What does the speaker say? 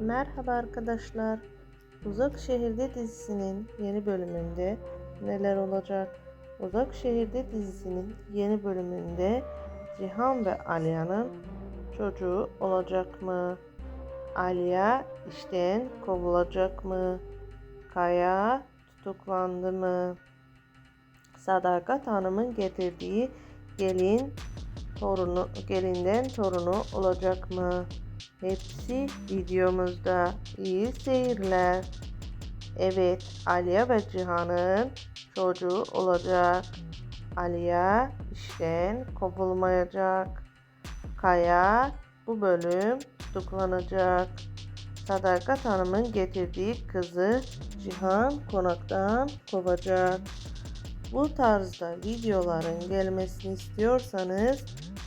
Merhaba arkadaşlar. Uzak Şehirde dizisinin yeni bölümünde neler olacak? Uzak Şehirde dizisinin yeni bölümünde Cihan ve Aliya'nın çocuğu olacak mı? Aliya işten kovulacak mı? Kaya tutuklandı mı? Sadakat Hanım'ın getirdiği gelin torunu gelinden torunu olacak mı? Hepsi videomuzda. İyi seyirler. Evet, Aliye ve Cihan'ın çocuğu olacak. Aliye işten kovulmayacak. Kaya bu bölüm tutuklanacak. Sadakat Hanım'ın getirdiği kızı Cihan konaktan kovacak. Bu tarzda videoların gelmesini istiyorsanız